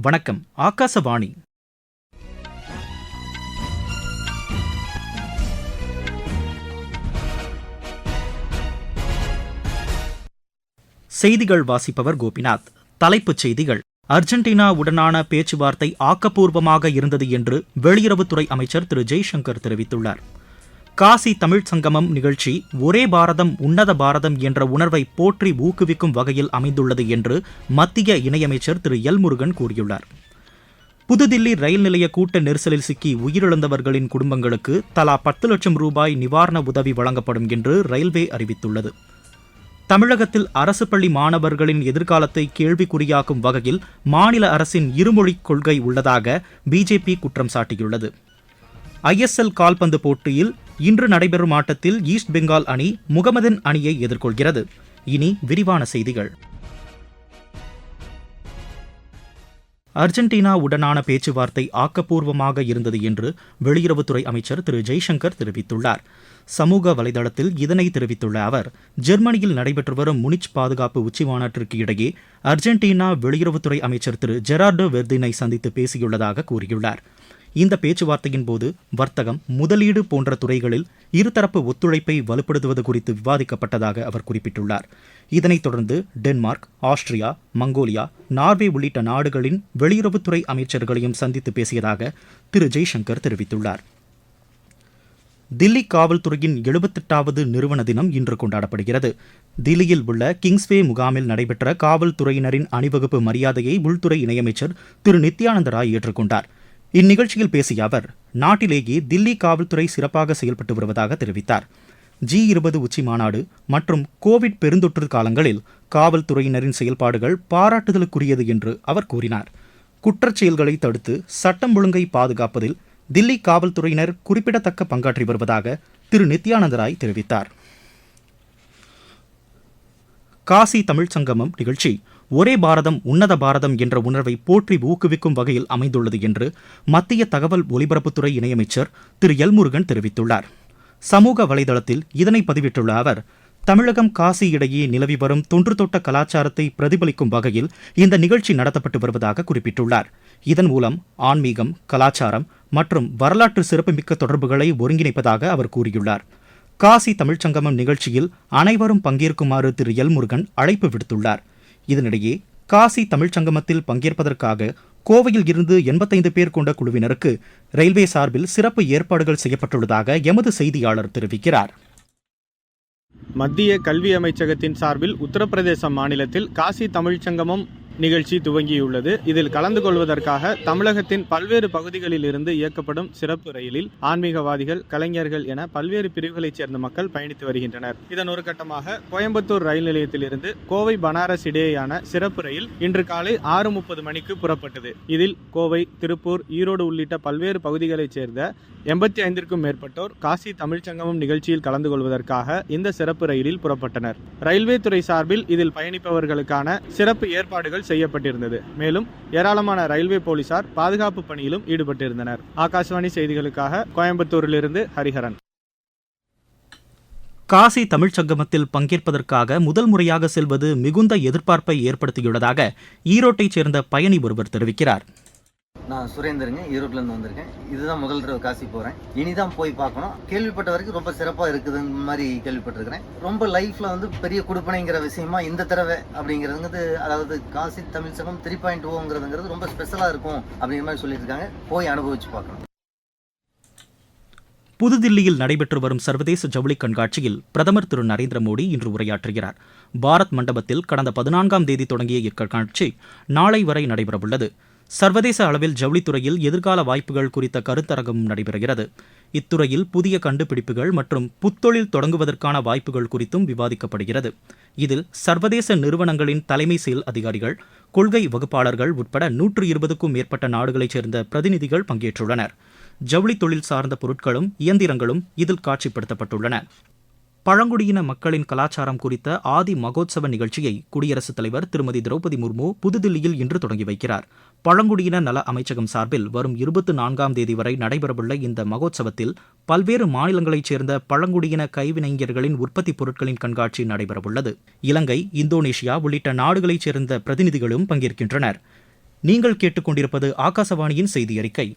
வணக்கம் ஆகாசவாணி. செய்திகள் வாசிப்பவர் கோபிநாத். தலைப்புச் செய்திகள். அர்ஜென்டினாவுடனான பேச்சுவார்த்தை ஆக்கப்பூர்வமாக இருந்தது என்று வெளியுறவுத்துறை அமைச்சர் திரு ஜெய்சங்கர் தெரிவித்துள்ளார். காசி தமிழ் சங்கமம் நிகழ்ச்சி ஒரே பாரதம் உன்னத பாரதம் என்ற உணர்வை போற்றி ஊக்குவிக்கும் வகையில் அமைந்துள்ளது என்று மத்திய இணையமைச்சர் திரு எல் முருகன் கூறியுள்ளார். புதுதில்லி ரயில் நிலைய கூட்ட நெரிசலில் சிக்கி உயிரிழந்தவர்களின் குடும்பங்களுக்கு தலா பத்து லட்சம் ரூபாய் நிவாரண உதவி வழங்கப்படும் என்று ரயில்வே அறிவித்துள்ளது. தமிழகத்தில் அரசு பள்ளி மாணவர்களின் எதிர்காலத்தை கேள்விக்குறியாக்கும் வகையில் மாநில அரசின் இருமொழிக் கொள்கை உள்ளதாக பிஜேபி குற்றம் சாட்டியுள்ளது. ஐஎஸ்எல் கால்பந்து போட்டியில் இன்று நடைபெறும் ஆட்டத்தில் ஈஸ்ட் பெங்கால் அணி முகமதன் அணியை எதிர்கொள்கிறது. இனி விரிவான செய்திகள். அர்ஜென்டினா உடனான பேச்சுவார்த்தை ஆக்கப்பூர்வமாக இருந்தது என்று வெளியுறவுத்துறை அமைச்சர் திரு ஜெய்சங்கர் தெரிவித்துள்ளார். சமூக வலைதளத்தில் இதனை தெரிவித்துள்ள அவர் ஜெர்மனியில் நடைபெற்று வரும் முனிச் பாதுகாப்பு உச்சிமாநாட்டிற்கு இடையே அர்ஜென்டினா வெளியுறவுத்துறை அமைச்சர் திரு ஜெரார்டோ வெர்தினை சந்தித்து பேசியுள்ளதாக கூறியுள்ளார். இந்த பேச்சுவார்த்தையின் போது வர்த்தகம் முதலீடு போன்ற துறைகளில் இருதரப்பு ஒத்துழைப்பை வலுப்படுத்துவது குறித்து விவாதிக்கப்பட்டதாக அவர் குறிப்பிட்டுள்ளார். இதனைத் தொடர்ந்து டென்மார்க் ஆஸ்திரியா மங்கோலியா நார்வே உள்ளிட்ட நாடுகளின் வெளியுறவுத்துறை அமைச்சர்களையும் சந்தித்து பேசியதாக திரு ஜெய்சங்கர் தெரிவித்துள்ளார். தில்லி காவல்துறையின் எழுபத்தெட்டாவது நிறுவன தினம் இன்று கொண்டாடப்படுகிறது. தில்லியில் உள்ள கிங்ஸ்வே முகாமில் நடைபெற்ற காவல்துறையினரின் அணிவகுப்பு மரியாதையை உள்துறை இணையமைச்சர் திரு நித்யானந்த ராய் ஏற்றுக்கொண்டார். இந்நிகழ்ச்சியில் பேசிய அவர் நாட்டிலேயே தில்லி காவல்துறை சிறப்பாக செயல்பட்டு வருவதாக தெரிவித்தார். ஜி இருபது உச்சி மாநாடு மற்றும் கோவிட் பெருந்தொற்று காலங்களில் காவல்துறையினரின் செயல்பாடுகள் பாராட்டுதலுக்குரியது என்று அவர் கூறினார். குற்றச் செயல்களை தடுத்து சட்டம் ஒழுங்கை பாதுகாப்பதில் தில்லி காவல்துறையினர் குறிப்பிடத்தக்க பங்காற்றி வருவதாக திரு. நித்யானந்த ராய் தெரிவித்தார். காசி தமிழ்ச் சங்கமம் நிகழ்ச்சி ஒரே பாரதம் உன்னத பாரதம் என்ற உணர்வை போற்றி ஊக்குவிக்கும் வகையில் அமைந்துள்ளது என்று மத்திய தகவல் ஒலிபரப்புத்துறை இணையமைச்சர் திரு. எல் முருகன் தெரிவித்துள்ளார். சமூக வலைதளத்தில் இதனை பதிவிட்டுள்ள அவர் தமிழகம் காசி இடையே நிலவி வரும் தொன்று தொட்ட கலாச்சாரத்தை பிரதிபலிக்கும் வகையில் இந்த நிகழ்ச்சி நடத்தப்பட்டு வருவதாக குறிப்பிட்டுள்ளார். இதன் மூலம் ஆன்மீகம் கலாச்சாரம் மற்றும் வரலாற்று சிறப்புமிக்க தொடர்புகளை ஒருங்கிணைப்பதாக அவர் கூறியுள்ளார். காசி தமிழ்ச்சங்கமம் நிகழ்ச்சியில் அனைவரும் பங்கேற்குமாறு திரு. எல் முருகன் அழைப்பு விடுத்துள்ளார். இதனிடையே காசி தமிழ்ச்சங்கமத்தில் பங்கேற்பதற்காக கோவையில் இருந்து எண்பத்தைந்து பேர் கொண்ட குழுவினருக்கு ரயில்வே சார்பில் சிறப்பு ஏற்பாடுகள் செய்யப்பட்டுள்ளதாக எமது செய்தியாளர் தெரிவிக்கிறார். மத்திய கல்வி அமைச்சகத்தின் சார்பில் உத்தரப்பிரதேச மாநிலத்தில் காசி தமிழ்ச்சங்கமம் நிகழ்ச்சி துவங்கியுள்ளது. இதில் கலந்து கொள்வதற்காக தமிழகத்தின் பல்வேறு பகுதிகளில் இருந்து இயக்கப்படும் சிறப்பு ரயிலில் ஆன்மீகவாதிகள் கலைஞர்கள் என பல்வேறு பிரிவுகளைச் சேர்ந்த மக்கள் பயணித்து வருகின்றனர். இதன் ஒரு கட்டமாக கோயம்புத்தூர் ரயில் நிலையத்திலிருந்து கோவை பனாரஸ் இடையேயான சிறப்பு ரயில் இன்று காலை ஆறு முப்பது மணிக்கு புறப்பட்டது. இதில் கோவை திருப்பூர் ஈரோடு உள்ளிட்ட பல்வேறு பகுதிகளைச் சேர்ந்த எண்பத்தி ஐந்திற்கும் மேற்பட்டோர் காசி தமிழ்ச்சங்கமம் நிகழ்ச்சியில் கலந்து கொள்வதற்காக இந்த சிறப்பு ரயிலில் புறப்பட்டனர். ரயில்வே துறை சார்பில் இதில் பயணிப்பவர்களுக்கான சிறப்பு ஏற்பாடுகள் செய்யப்பட்டிருந்தது. மேலும் ஏராளமான ரயில்வே போலீசார் பாதுகாப்பு பணியிலும் ஈடுபட்டிருந்தனர். ஆகாஷவாணி செய்திகளுக்காக கோயம்புத்தூரிலிருந்து ஹரிஹரன். காசி தமிழ்ச்சங்கமத்தில் பங்கேற்பதற்காக முதல் முறையாக செல்வது மிகுந்த எதிர்பார்ப்பை ஏற்படுத்தியுள்ளதாக ஈரோட்டைச் சேர்ந்த பயணி ஒருவர் தெரிவிக்கிறார். நான் சுரேந்தருங்க ஈரோட்லேருந்து வந்திருக்கேன். இதுதான் முதல் தடவை காசி போகிறேன் இனிதான் போய் பார்க்கணும். கேள்விப்பட்ட வரைக்கும் ரொம்ப சிறப்பாக இருக்குதுன்னு மாதிரி கேள்விப்பட்டிருக்கிறேன். ரொம்ப லைஃப்பில் வந்து பெரிய கொடுப்பனைங்கிற விஷயமா இந்த தடவை அப்படிங்கிறதுங்கிறது அதாவது காசி தமிழ் சங்கம் த்ரீ பாயிண்ட் ஓங்கிறதுங்கிறது ரொம்ப ஸ்பெஷலாக இருக்கும் அப்படிங்கிற மாதிரி சொல்லியிருக்காங்க. போய் அனுபவிச்சு பார்க்கணும். புதுதில்லியில் நடைபெற்று வரும் சர்வதேச ஜவுளி கண்காட்சியில் பிரதமர் திரு நரேந்திர மோடி இன்று உரையாற்றுகிறார். பாரத் மண்டபத்தில் கடந்த பதினான்காம் தேதி தொடங்கிய இக்கண்காட்சி நாளை வரை நடைபெறவுள்ளது. சர்வதேச அளவில் ஜவுளித்துறையில் எதிர்கால வாய்ப்புகள் குறித்த கருத்தரங்கம் நடைபெறுகிறது. இத்துறையில் புதிய கண்டுபிடிப்புகள் மற்றும் புத்தொழில் தொடங்குவதற்கான வாய்ப்புகள் குறித்தும் விவாதிக்கப்படுகிறது. இதில் சர்வதேச நிறுவனங்களின் தலைமை செயல் அதிகாரிகள் கொள்கை வகுப்பாளர்கள் உட்பட நூற்று இருபதுக்கும் மேற்பட்ட நாடுகளைச் சேர்ந்த பிரதிநிதிகள் பங்கேற்றுள்ளனர். ஜவுளி தொழில் சார்ந்த பொருட்களும் இயந்திரங்களும் இதில் காட்சிப்படுத்தப்பட்டுள்ளன. பழங்குடியின மக்களின் கலாச்சாரம் குறித்த ஆதி மகோத்சவ நிகழ்ச்சியை குடியரசுத் தலைவர் திருமதி திரௌபதி முர்மு புதுதில்லியில் இன்று தொடங்கி வைக்கிறார். பழங்குடியின நல அமைச்சகம் சார்பில் வரும் இருபத்தி நான்காம் தேதி வரை நடைபெறவுள்ள இந்த மகோத்சவத்தில் பல்வேறு மாநிலங்களைச் சேர்ந்த பழங்குடியின கைவினைஞர்களின் உற்பத்திப் பொருட்களின் கண்காட்சி நடைபெறவுள்ளது. இலங்கை இந்தோனேஷியா உள்ளிட்ட நாடுகளைச் சேர்ந்த பிரதிநிதிகளும் பங்கேற்கின்றனர். நீங்கள் கேட்டுக்கொண்டிருப்பது ஆகாசவாணியின் செய்தி அறிக்கை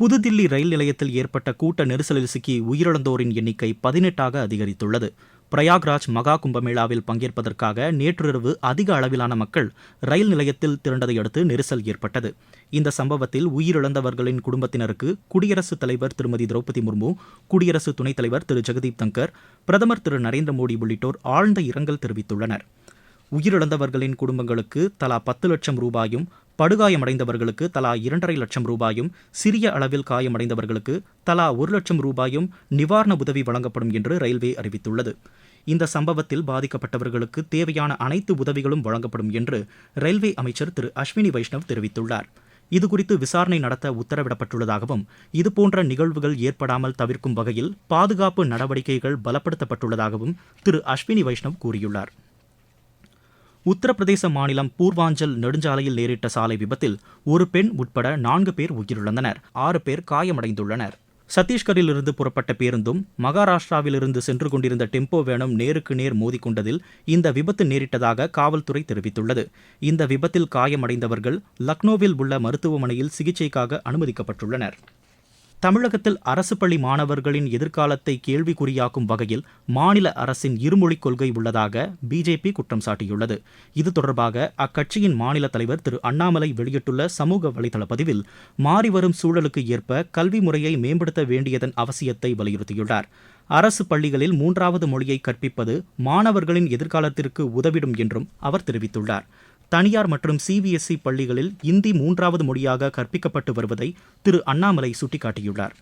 புதுதில்லி ரயில் நிலையத்தில் ஏற்பட்ட கூட்ட நெரிசலில் சிக்கி உயிரிழந்தோரின் எண்ணிக்கை பதினெட்டாக அதிகரித்துள்ளது. பிரயாக்ராஜ் மகா கும்பமேளாவில் பங்கேற்பதற்காக நேற்றிரவு அதிக அளவிலான மக்கள் ரயில் நிலையத்தில் திரண்டதை அடுத்து நெரிசல் ஏற்பட்டது. இந்த சம்பவத்தில் உயிரிழந்தவர்களின் குடும்பத்தினருக்கு குடியரசுத் தலைவர் திருமதி திரௌபதி முர்மு குடியரசு துணைத் தலைவர் திரு. ஜெகதீப் தங்கர் பிரதமர் திரு. நரேந்திர மோடி உள்ளிட்டோர் ஆழ்ந்த இரங்கல் தெரிவித்துள்ளனர். உயிரிழந்தவர்களின் குடும்பங்களுக்கு தலா பத்து லட்சம் ரூபாயும் படுகாயமடைந்தவர்களுக்கு தலா இரண்டரை லட்சம் ரூபாயும் சிறிய அளவில் காயமடைந்தவர்களுக்கு தலா ஒரு லட்சம் ரூபாயும் நிவாரண உதவி வழங்கப்படும் என்று ரயில்வே அறிவித்துள்ளது. இந்த சம்பவத்தில் பாதிக்கப்பட்டவர்களுக்கு தேவையான அனைத்து உதவிகளும் வழங்கப்படும் என்று ரயில்வே அமைச்சர் திரு அஸ்வினி வைஷ்ணவ் தெரிவித்துள்ளார். இதுகுறித்து விசாரணை நடத்த உத்தரவிடப்பட்டுள்ளதாகவும் இதுபோன்ற நிகழ்வுகள் ஏற்படாமல் தவிர்க்கும் வகையில் பாதுகாப்பு நடவடிக்கைகள் பலப்படுத்தப்பட்டுள்ளதாகவும் திரு அஸ்வினி வைஷ்ணவ் கூறியுள்ளார். உத்தரப்பிரதேச மாநிலம் பூர்வாஞ்சல் நெடுஞ்சாலையில் நேரிட்ட சாலை விபத்தில் ஒரு பெண் உட்பட நான்கு பேர் உயிரிழந்தனர். ஆறு பேர் காயமடைந்துள்ளனர். சத்தீஸ்கரிலிருந்து புறப்பட்ட பேருந்தும் மகாராஷ்டிராவிலிருந்து சென்று கொண்டிருந்த டெம்போ வேனும் நேருக்கு நேர் மோதிக்கொண்டதில் இந்த விபத்து நேரிட்டதாக காவல்துறை தெரிவித்துள்ளது. இந்த விபத்தில் காயமடைந்தவர்கள் லக்னோவில் உள்ள மருத்துவமனையில் சிகிச்சைக்காக அனுமதிக்கப்பட்டுள்ளனர். தமிழகத்தில் அரசு பள்ளி மாணவர்களின் எதிர்காலத்தை கேள்விக்குறியாக்கும் வகையில் மாநில அரசின் இருமொழிக் கொள்கை உள்ளதாக பிஜேபி குற்றம் சாட்டியுள்ளது. இது தொடர்பாக அக்கட்சியின் மாநில தலைவர் திரு அண்ணாமலை வெளியிட்டுள்ள சமூக வலைதள பதிவில் மாறிவரும் சூழலுக்கு ஏற்ப கல்வி முறையை மேம்படுத்த வேண்டியதன் அவசியத்தை வலியுறுத்தியுள்ளார். அரசு பள்ளிகளில் மூன்றாவது மொழியை கற்பிப்பது மாணவர்களின் எதிர்காலத்திற்கு உதவிடும் என்றும் அவர் தெரிவித்துள்ளார். தனியார் மற்றும் சிபிஎஸ்இ பள்ளிகளில் இந்தி மூன்றாவது மொழியாக கற்பிக்கப்பட்டு வருவதை திரு அண்ணாமலை சுட்டிக்காட்டியுள்ளார்.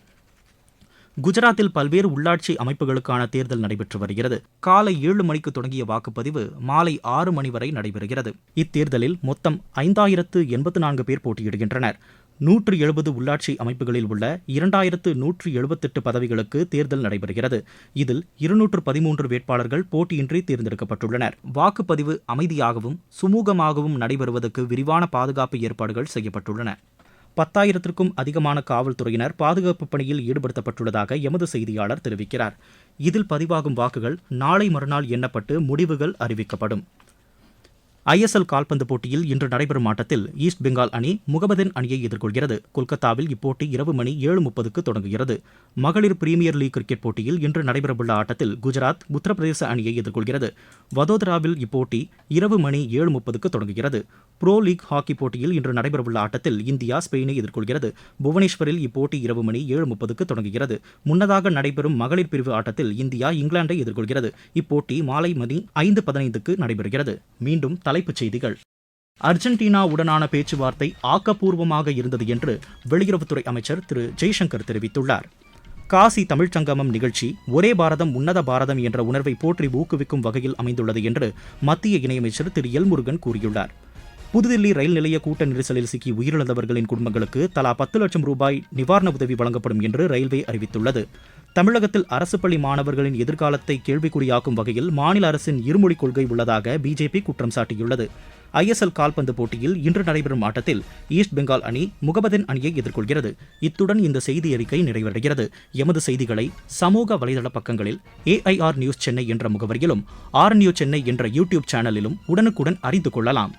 குஜராத்தில் பல்வேறு உள்ளாட்சி அமைப்புகளுக்கான தேர்தல் நடைபெற்று வருகிறது. காலை ஏழு மணிக்கு தொடங்கிய வாக்குப்பதிவு மாலை ஆறு மணி வரை நடைபெறுகிறது. இத்தேர்தலில் மொத்தம் ஐந்தாயிரத்து எண்பத்து நான்கு பேர் போட்டியிடுகின்றனர். நூற்று எழுபது உள்ளாட்சி அமைப்புகளில் உள்ள இரண்டாயிரத்து நூற்று எழுபத்தெட்டு பதவிகளுக்கு தேர்தல் நடைபெறுகிறது. இதில் இருநூற்று பதிமூன்று வேட்பாளர்கள் போட்டியின்றி தேர்ந்தெடுக்கப்பட்டுள்ளனர். வாக்குப்பதிவு அமைதியாகவும் சுமூகமாகவும் நடைபெறுவதற்கு விரிவான பாதுகாப்பு ஏற்பாடுகள் செய்யப்பட்டுள்ளன. பத்தாயிரத்திற்கும் அதிகமான காவல்துறையினர் பாதுகாப்பு பணியில் ஈடுபடுத்தப்பட்டுள்ளதாக எமது செய்தியாளர் தெரிவிக்கிறார். இதில் பதிவாகும் வாக்குகள் நாளை மறுநாள் எண்ணப்பட்டு முடிவுகள் அறிவிக்கப்படும். ஐஎஸ்எல் கால்பந்து போட்டியில் இன்று நடைபெறும் ஆட்டத்தில் ஈஸ்ட் பெங்கால் அணி முகமதன் அணியை எதிர்கொள்கிறது. கொல்கத்தாவில் இப்போட்டி இரவு மணி ஏழு முப்பதுக்கு தொடங்குகிறது. மகளிர் பிரீமியர் லீக் கிரிக்கெட் போட்டியில் இன்று நடைபெறவுள்ள ஆட்டத்தில் குஜராத் உத்தரப்பிரதேச அணியை எதிர்கொள்கிறது. வதோதராவில் இப்போட்டி இரவு மணி ஏழு முப்பதுக்கு தொடங்குகிறது. புரோ லீக் ஹாக்கி போட்டியில் இன்று நடைபெறவுள்ள ஆட்டத்தில் இந்தியா ஸ்பெயினை எதிர்கொள்கிறது. புவனேஸ்வரில் இப்போட்டி இரவு மணி ஏழு முப்பதுக்கு தொடங்குகிறது. முன்னதாக நடைபெறும் மகளிர் பிரிவு ஆட்டத்தில் இந்தியா இங்கிலாந்தை எதிர்கொள்கிறது. இப்போட்டி மாலை மணி ஐந்து பதினைந்துக்கு நடைபெறுகிறது. மீண்டும் தலைப்புச் செய்திகள். அர்ஜென்டினாவுடனான பேச்சுவார்த்தை ஆக்கப்பூர்வமாக இருந்தது என்று வெளியுறவுத்துறை அமைச்சர் திரு ஜெய்சங்கர் தெரிவித்துள்ளார். காசி தமிழ்ச்சங்கமம் நிகழ்ச்சி ஒரே பாரதம் உன்னத பாரதம் என்ற உணர்வை போற்றி ஊக்குவிக்கும் வகையில் அமைந்துள்ளது என்று மத்திய இணையமைச்சர் திரு எல்முருகன் கூறியுள்ளார். புதுதில்லி ரயில் நிலைய கூட்ட நெரிசலில் சிக்கி உயிரிழந்தவர்களின் குடும்பங்களுக்கு தலா பத்து லட்சம் ரூபாய் நிவாரண உதவி வழங்கப்படும் என்று ரயில்வே அறிவித்துள்ளது. தமிழகத்தில் அரசு பள்ளி மாணவர்களின் எதிர்காலத்தை கேள்விக்குறியாக்கும் வகையில் மாநில அரசின் இருமொழிக் கொள்கை உள்ளதாக பிஜேபி குற்றம் சாட்டியுள்ளது. ஐஎஸ்எல் கால்பந்து போட்டியில் இன்று நடைபெறும் ஆட்டத்தில் ஈஸ்ட் பெங்கால் அணி முகமதன் அணியை எதிர்கொள்கிறது. இத்துடன் இந்த செய்தி அறிக்கை நிறைவடைகிறது. எமது செய்திகளை சமூக வலைதள பக்கங்களில் ஏஐஆர் நியூஸ் சென்னை என்ற முகவரியிலும் ஆர் நியூஸ் சென்னை என்ற யூடியூப் சேனலிலும் உடனுக்குடன் அறிந்து கொள்ளலாம்.